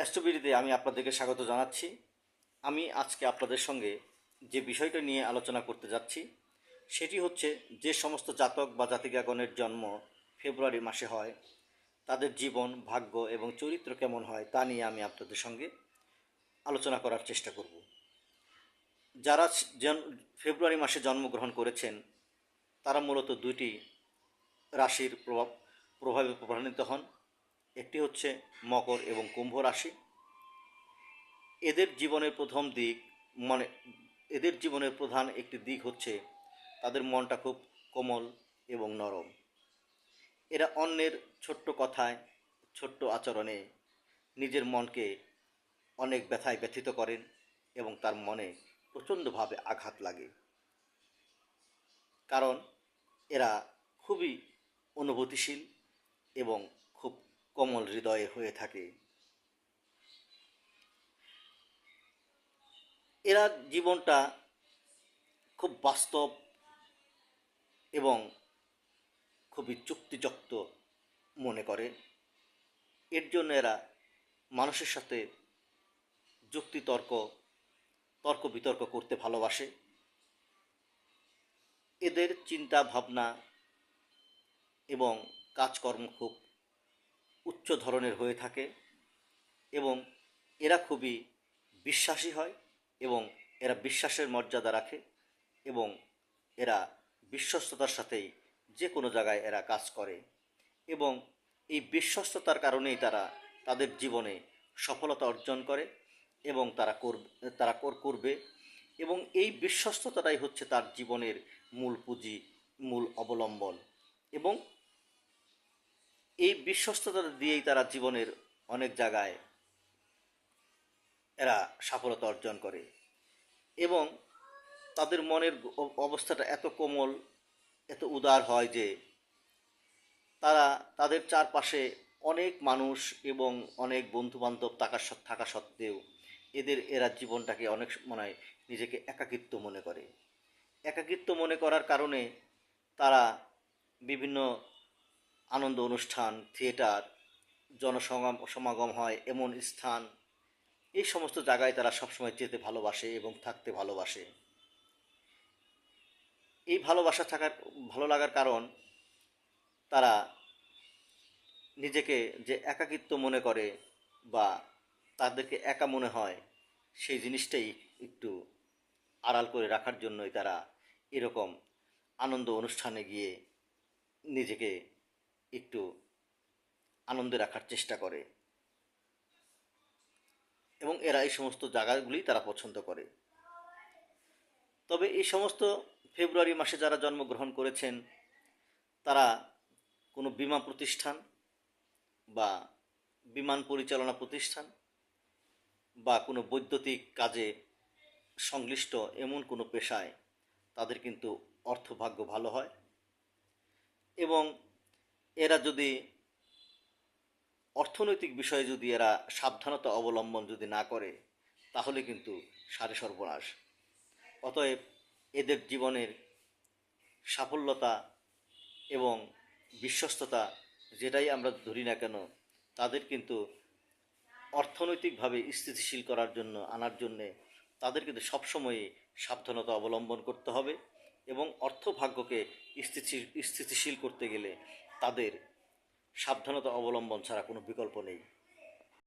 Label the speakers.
Speaker 1: অ্যাস্ট্রোবিডিতে আমি আপনাদেরকে স্বাগত জানাচ্ছি। আমি আজকে আপনাদের সঙ্গে যে বিষয়টা নিয়ে আলোচনা করতে যাচ্ছি, সেটি হচ্ছে যে সমস্ত জাতক বা জাতিকাগণের জন্ম ফেব্রুয়ারি মাসে হয়, তাদের জীবন, ভাগ্য এবং চরিত্র কেমন হয় তা নিয়ে আমি আপনাদের সঙ্গে আলোচনা করার চেষ্টা করব। যারা ফেব্রুয়ারি মাসে জন্মগ্রহণ করেছেন, তারা মূলত দুইটি রাশির প্রভাব, প্রভাবে প্রভাবান্বিত হন। একটি হচ্ছে মকর এবং কুম্ভ রাশি। এদের জীবনের প্রথম দিক মানে এদের জীবনের প্রধান একটি দিক হচ্ছে তাদের মনটা খুব কোমল এবং নরম। এরা অন্যের ছোট্ট কথায়, ছোট্ট আচরণে নিজের মনকে অনেক ব্যথায় ব্যথিত করেন এবং তার মনে প্রচণ্ডভাবে আঘাত লাগে। কারণ এরা খুবই অনুভূতিশীল এবং কোমল হৃদয়ে হয়ে থাকে। এরা জীবনটা খুব বাস্তব এবং খুবই চুক্তিযুক্ত মনে করে। এর জন্য এরা মানুষের সাথে যুক্তিতর্ক তর্ক বিতর্ক করতে ভালোবাসে। এদের চিন্তা ভাবনা এবং কাজকর্ম খুব উচ্চ ধরনের হয়ে থাকে এবং এরা খুবই বিশ্বাসী হয় এবং এরা বিশ্বাসের মর্যাদা রাখে এবং এরা বিশ্বস্ততার সাথেই যে কোনো জায়গায় এরা কাজ করে এবং এই বিশ্বস্ততার কারণেই তারা তাদের জীবনে সফলতা অর্জন করে এবং তারা করবে তারা কর- করবে এবং এই বিশ্বস্ততাটাই হচ্ছে তার জীবনের মূল পুঁজি, মূল অবলম্বন এবং এই বিশ্বস্ততা দিয়েই তারা জীবনের অনেক জায়গায় এরা সফলতা অর্জন করে। এবং তাদের মনের অবস্থাটা এত কোমল, এত উদার হয় যে তারা তাদের চারপাশে অনেক মানুষ এবং অনেক বন্ধুবান্ধব থাকা থাকা সত্ত্বেও এদের, এরা জীবনটাকে অনেক মনে হয় নিজেকে একাকিত্ব মনে করে। একাকিত্ব মনে করার কারণে তারা বিভিন্ন আনন্দ অনুষ্ঠান, থিয়েটার জনসমাগম সমাগম হয় এমন স্থান। এই সমস্ত জায়গায় তারা সবসময় যেতে ভালোবাসে এবং থাকতে ভালোবাসে। এই ভালোবাসা থাকার, ভালো লাগার কারণ তারা নিজেকে যে একাকিত্ব মনে করে বা তাদেরকে একা মনে হয়, সেই জিনিসটাই একটু আড়াল করে রাখার জন্যই তারা এরকম আনন্দ অনুষ্ঠানে গিয়ে নিজেকে একটু আনন্দে রাখার চেষ্টা করে। এবং এরা এই সমস্ত জায়গাগুলি তারা পছন্দ করে। তবে এই সমস্ত ফেব্রুয়ারি মাসে যারা জন্মগ্রহণ করেছেন, তারা কোনো বিমা প্রতিষ্ঠান বা বিমান পরিচালনা প্রতিষ্ঠান বা কোনো বৈদ্যুতিক কাজে সংশ্লিষ্ট এমন কোনো পেশায় তাদের কিন্তু অর্থভাগ্য ভালো হয়। এবং এরা যদি অর্থনৈতিক বিষয়ে যদি এরা সাবধানতা অবলম্বন যদি না করে, তাহলে কিন্তু সারে সর্বনাশ। অতএব এদের জীবনের সাফল্যতা এবং বিশ্বস্ততা যেটাই আমরা ধরি না কেন, তাদের কিন্তু অর্থনৈতিকভাবে স্থিতিশীল করার জন্য, আনার জন্যে তাদের কিন্তু সবসময়ই সাবধানতা অবলম্বন করতে হবে এবং অর্থভাগ্যকে স্থিতিশীল স্থিতিশীল করতে গেলে তাদের সাবধানতা অবলম্বন ছাড়া কোনো বিকল্প নেই।